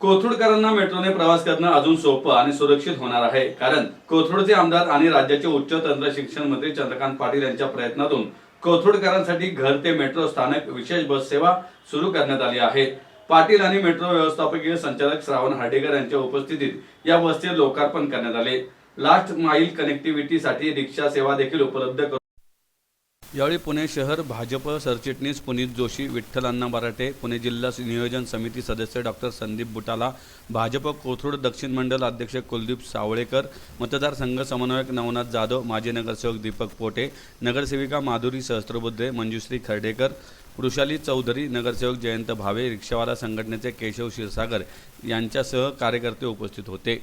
कोथरूडकरांना मेट्रोने प्रवास करणं अजून सोपं आणि सुरक्षित होणार आहे. कारण कोथरूडचे आमदार आणि राज्याचे उच्च तंत्र शिक्षण मंत्री चंद्रकांत पाटील यांच्या प्रयत्नातून कोथरूडकरांसाठी घर ते मेट्रो स्थानक विशेष बस सेवा सुरू करण्यात आली आहे. पाटील आणि मेट्रो व्यवस्थापकीय संचालक श्रावण हार्डेकर यांच्या उपस्थितीत या बसचे लोकार्पण करण्यात आले. लास्ट माईल कनेक्टिव्हिटीसाठी रिक्षा सेवा देखील उपलब्ध करून यावेळी पुणे शहर भाजप सरचिटणीस पुनीत जोशी विठ्ठल अण्णा बराटे पुणे जिल्हा नियोजन समिती सदस्य डॉक्टर संदीप बुटाला भाजप कोथरूड दक्षिण मंडल अध्यक्ष कुलदीप सावळेकर मतदारसंघ समन्वयक नवनाथ जाधव माजी नगरसेवक दीपक पोटे नगरसेविका माधुरी सहस्त्रबुद्धे मंजुश्री खर्डेकर वृषाली चौधरी नगरसेवक जयंत भावे रिक्षावाला संघटनेचे केशव क्षीरसागर यांच्यासह कार्यकर्ते उपस्थित होते.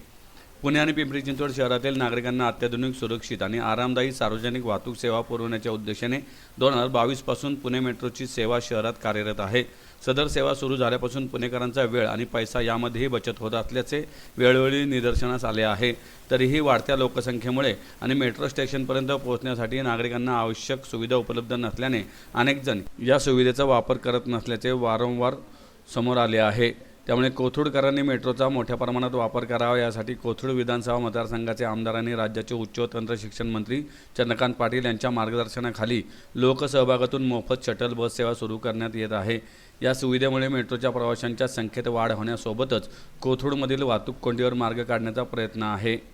पुणे आणि पिंपरी चिंचवड शहरातील नागरिकांना अत्याधुनिक सुरक्षित आणि आरामदायी सार्वजनिक वाहतूक सेवा पुरवण्याच्या उद्देशाने दोन हजार बावीसपासून पुणे मेट्रोची सेवा शहरात कार्यरत आहे. सदर सेवा सुरू झाल्यापासून पुणेकरांचा वेळ आणि पैसा यामध्येही बचत होत असल्याचे वेळोवेळी निदर्शनास आले आहे. तरीही वाढत्या लोकसंख्येमुळे आणि मेट्रो स्टेशनपर्यंत पोहोचण्यासाठी नागरिकांना आवश्यक सुविधा उपलब्ध नसल्याने अनेकजण या सुविधेचा वापर करत नसल्याचे वारंवार समोर आले आहे. त्यामुळे कोथरूडकरांनी मेट्रोचा मोठ्या प्रमाणात वापर करावा यासाठी कोथरूड विधानसभा मतदारसंघाचे आमदार आणि राज्याचे उच्च व तंत्र शिक्षण मंत्री चंद्रकांत पाटील यांच्या मार्गदर्शनाखाली लोकसहभागातून मोफत शटल बस सेवा सुरू करण्यात येत आहे. या सुविधेमुळे मेट्रोच्या प्रवाशांच्या संख्येत वाढ होण्यासोबतच कोथरूडमधील वाहतूक कोंडीवर मार्ग काढण्याचा प्रयत्न आहे.